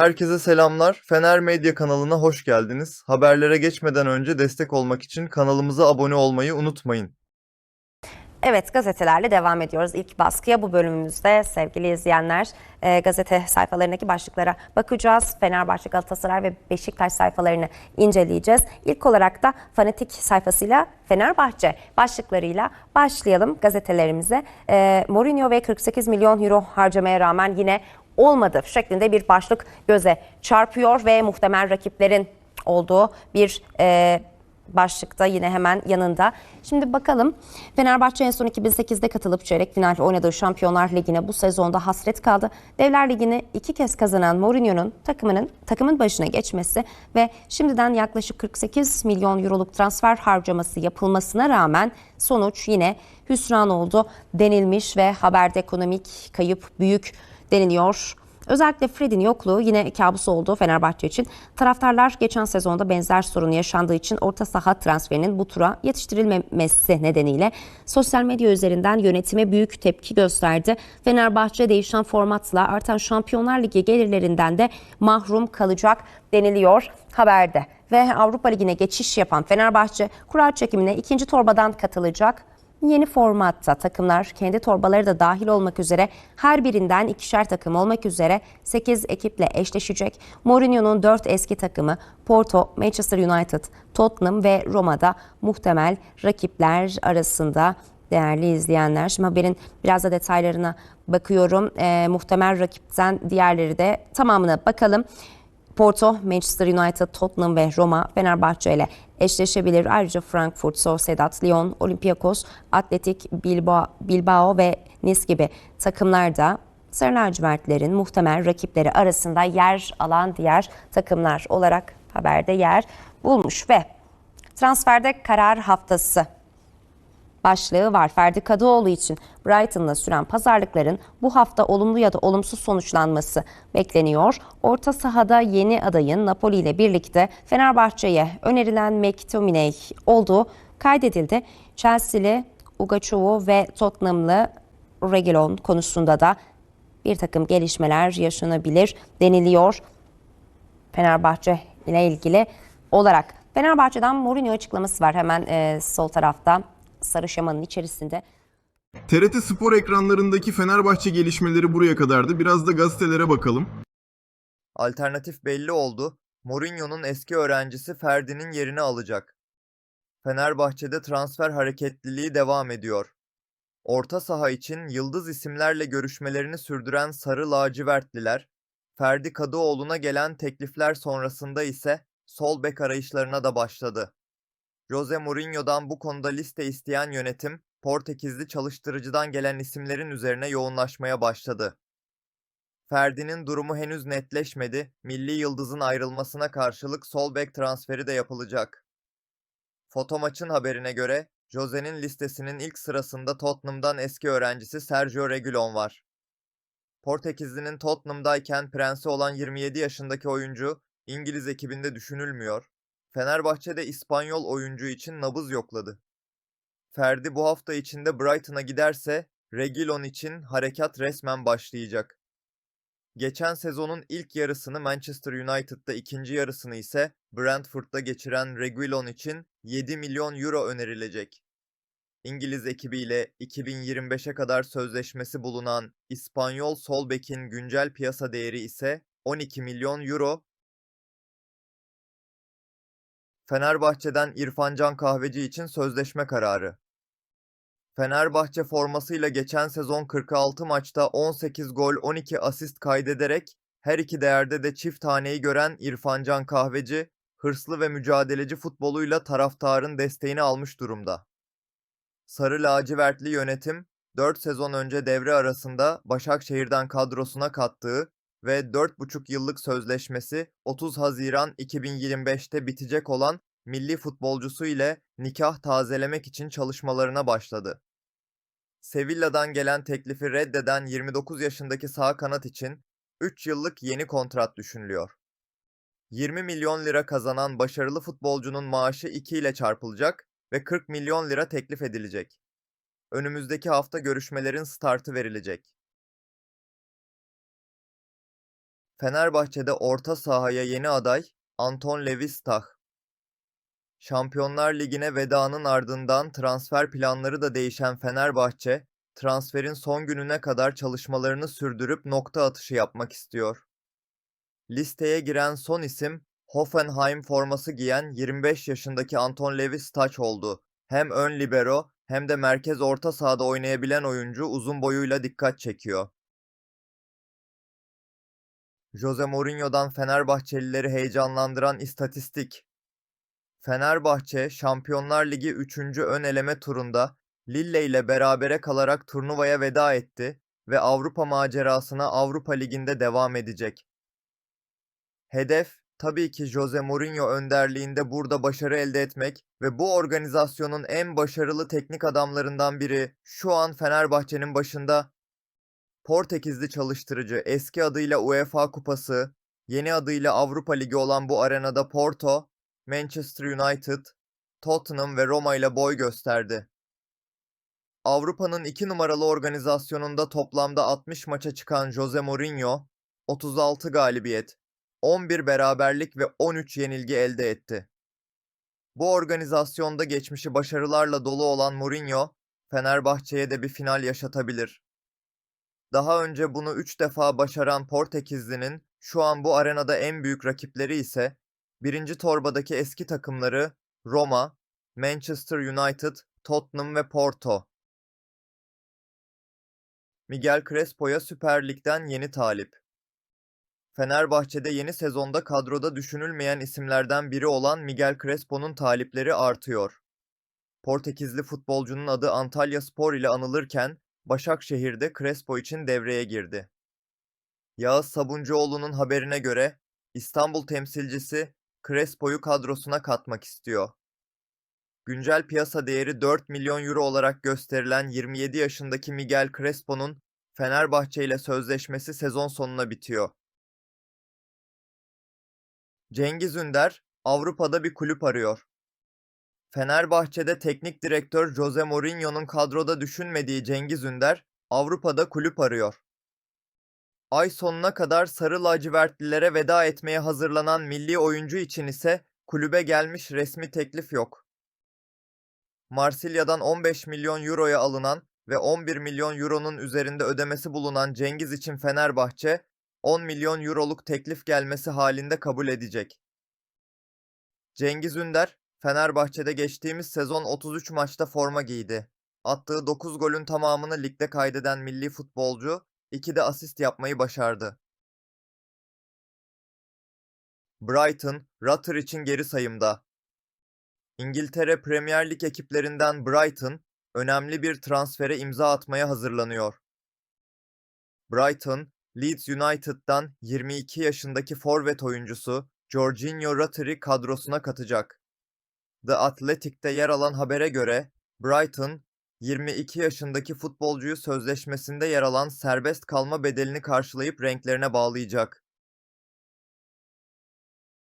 Herkese selamlar. Fener Medya kanalına hoş geldiniz. Haberlere geçmeden önce destek olmak için kanalımıza abone olmayı unutmayın. Evet gazetelerle devam ediyoruz. İlk baskıya bu bölümümüzde sevgili izleyenler e, gazete sayfalarındaki başlıklara bakacağız. Fenerbahçe, Galatasaray ve Beşiktaş sayfalarını inceleyeceğiz. İlk olarak da Fanatik sayfasıyla Fenerbahçe başlıklarıyla başlayalım gazetelerimize. E, Mourinho ve 48 milyon euro harcamaya rağmen yine olmadı şeklinde bir başlık göze çarpıyor ve muhtemel rakiplerin olduğu bir e, başlıkta yine hemen yanında. Şimdi bakalım Fenerbahçe en son 2008'de katılıp çeyrek final oynadığı Şampiyonlar Ligi'ne bu sezonda hasret kaldı. Devler Ligi'ni iki kez kazanan Mourinho'nun takımının takımın başına geçmesi ve şimdiden yaklaşık 48 milyon euroluk transfer harcaması yapılmasına rağmen sonuç yine hüsran oldu denilmiş ve haberde ekonomik kayıp büyük deniliyor. Özellikle Fred'in yokluğu yine kabus oldu Fenerbahçe için. Taraftarlar geçen sezonda benzer sorun yaşandığı için orta saha transferinin bu tura yetiştirilmemesi nedeniyle sosyal medya üzerinden yönetime büyük tepki gösterdi. Fenerbahçe değişen formatla artan Şampiyonlar Ligi gelirlerinden de mahrum kalacak deniliyor haberde. Ve Avrupa Ligi'ne geçiş yapan Fenerbahçe kura çekimine ikinci torbadan katılacak. Yeni formatta takımlar kendi torbaları da dahil olmak üzere her birinden ikişer takım olmak üzere 8 ekiple eşleşecek. Mourinho'nun 4 eski takımı Porto, Manchester United, Tottenham ve Roma'da muhtemel rakipler arasında değerli izleyenler. Şimdi haberin biraz da detaylarına bakıyorum. Ee, muhtemel rakipten diğerleri de tamamına bakalım. Porto, Manchester United, Tottenham ve Roma Fenerbahçe ile eşleşebilir. Ayrıca Frankfurt, Sociedad, Lyon, Olympiakos, Atletik Bilbao, Bilbao ve Nice gibi takımlar da Sarı lacivertlerin muhtemel rakipleri arasında yer alan diğer takımlar olarak haberde yer bulmuş ve transferde karar haftası başlığı var. Ferdi Kadıoğlu için Brighton'la süren pazarlıkların bu hafta olumlu ya da olumsuz sonuçlanması bekleniyor. Orta sahada yeni adayın Napoli ile birlikte Fenerbahçe'ye önerilen McTominay olduğu kaydedildi. Chelsea'li Ugaçovu ve Tottenham'lı Reguilon konusunda da bir takım gelişmeler yaşanabilir deniliyor. Fenerbahçe ile ilgili olarak. Fenerbahçe'den Mourinho açıklaması var hemen e, sol tarafta sarı şamanın içerisinde. TRT Spor ekranlarındaki Fenerbahçe gelişmeleri buraya kadardı. Biraz da gazetelere bakalım. Alternatif belli oldu. Mourinho'nun eski öğrencisi Ferdi'nin yerini alacak. Fenerbahçe'de transfer hareketliliği devam ediyor. Orta saha için yıldız isimlerle görüşmelerini sürdüren Sarı Lacivertliler, Ferdi Kadıoğlu'na gelen teklifler sonrasında ise sol bek arayışlarına da başladı. Jose Mourinho'dan bu konuda liste isteyen yönetim, Portekizli çalıştırıcıdan gelen isimlerin üzerine yoğunlaşmaya başladı. Ferdi'nin durumu henüz netleşmedi, milli yıldızın ayrılmasına karşılık sol bek transferi de yapılacak. Fotomaç'ın haberine göre, Jose'nin listesinin ilk sırasında Tottenham'dan eski öğrencisi Sergio Reguilon var. Portekizli'nin Tottenham'dayken prensi olan 27 yaşındaki oyuncu, İngiliz ekibinde düşünülmüyor, Fenerbahçe'de İspanyol oyuncu için nabız yokladı. Ferdi bu hafta içinde Brighton'a giderse Reguilon için harekat resmen başlayacak. Geçen sezonun ilk yarısını Manchester United'da ikinci yarısını ise Brentford'da geçiren Reguilon için 7 milyon euro önerilecek. İngiliz ekibiyle 2025'e kadar sözleşmesi bulunan İspanyol sol bekin güncel piyasa değeri ise 12 milyon euro Fenerbahçe'den İrfan Can Kahveci için sözleşme kararı. Fenerbahçe formasıyla geçen sezon 46 maçta 18 gol 12 asist kaydederek her iki değerde de çift taneyi gören İrfan Can Kahveci, hırslı ve mücadeleci futboluyla taraftarın desteğini almış durumda. Sarı lacivertli yönetim, 4 sezon önce devre arasında Başakşehir'den kadrosuna kattığı ve 4,5 yıllık sözleşmesi 30 Haziran 2025'te bitecek olan milli futbolcusu ile nikah tazelemek için çalışmalarına başladı. Sevilla'dan gelen teklifi reddeden 29 yaşındaki sağ kanat için 3 yıllık yeni kontrat düşünülüyor. 20 milyon lira kazanan başarılı futbolcunun maaşı 2 ile çarpılacak ve 40 milyon lira teklif edilecek. Önümüzdeki hafta görüşmelerin startı verilecek. Fenerbahçe'de orta sahaya yeni aday Anton Levistah. Şampiyonlar Ligi'ne vedanın ardından transfer planları da değişen Fenerbahçe, transferin son gününe kadar çalışmalarını sürdürüp nokta atışı yapmak istiyor. Listeye giren son isim Hoffenheim forması giyen 25 yaşındaki Anton Levistach oldu. Hem ön libero hem de merkez orta sahada oynayabilen oyuncu uzun boyuyla dikkat çekiyor. Jose Mourinho'dan Fenerbahçelileri heyecanlandıran istatistik. Fenerbahçe, Şampiyonlar Ligi 3. ön eleme turunda Lille ile berabere kalarak turnuvaya veda etti ve Avrupa macerasına Avrupa Ligi'nde devam edecek. Hedef, tabii ki Jose Mourinho önderliğinde burada başarı elde etmek ve bu organizasyonun en başarılı teknik adamlarından biri şu an Fenerbahçe'nin başında Portekizli çalıştırıcı eski adıyla UEFA Kupası, yeni adıyla Avrupa Ligi olan bu arenada Porto, Manchester United, Tottenham ve Roma ile boy gösterdi. Avrupa'nın iki numaralı organizasyonunda toplamda 60 maça çıkan Jose Mourinho, 36 galibiyet, 11 beraberlik ve 13 yenilgi elde etti. Bu organizasyonda geçmişi başarılarla dolu olan Mourinho, Fenerbahçe'ye de bir final yaşatabilir. Daha önce bunu 3 defa başaran Portekizli'nin şu an bu arenada en büyük rakipleri ise birinci torbadaki eski takımları Roma, Manchester United, Tottenham ve Porto. Miguel Crespo'ya Süper Lig'den yeni talip. Fenerbahçe'de yeni sezonda kadroda düşünülmeyen isimlerden biri olan Miguel Crespo'nun talipleri artıyor. Portekizli futbolcunun adı Antalya Spor ile anılırken Başakşehir'de Crespo için devreye girdi. Yağız Sabuncuoğlu'nun haberine göre İstanbul temsilcisi Crespo'yu kadrosuna katmak istiyor. Güncel piyasa değeri 4 milyon euro olarak gösterilen 27 yaşındaki Miguel Crespo'nun Fenerbahçe ile sözleşmesi sezon sonuna bitiyor. Cengiz Ünder Avrupa'da bir kulüp arıyor. Fenerbahçe'de teknik direktör Jose Mourinho'nun kadroda düşünmediği Cengiz Ünder Avrupa'da kulüp arıyor. Ay sonuna kadar sarı lacivertlilere veda etmeye hazırlanan milli oyuncu için ise kulübe gelmiş resmi teklif yok. Marsilya'dan 15 milyon euroya alınan ve 11 milyon euronun üzerinde ödemesi bulunan Cengiz için Fenerbahçe 10 milyon euroluk teklif gelmesi halinde kabul edecek. Cengiz Ünder, Fenerbahçe'de geçtiğimiz sezon 33 maçta forma giydi. Attığı 9 golün tamamını ligde kaydeden milli futbolcu, 2 de asist yapmayı başardı. Brighton, Rutter için geri sayımda. İngiltere Premier Lig ekiplerinden Brighton, önemli bir transfere imza atmaya hazırlanıyor. Brighton, Leeds United'dan 22 yaşındaki forvet oyuncusu Jorginho Rutter'i kadrosuna katacak. The Athletic'te yer alan habere göre Brighton, 22 yaşındaki futbolcuyu sözleşmesinde yer alan serbest kalma bedelini karşılayıp renklerine bağlayacak.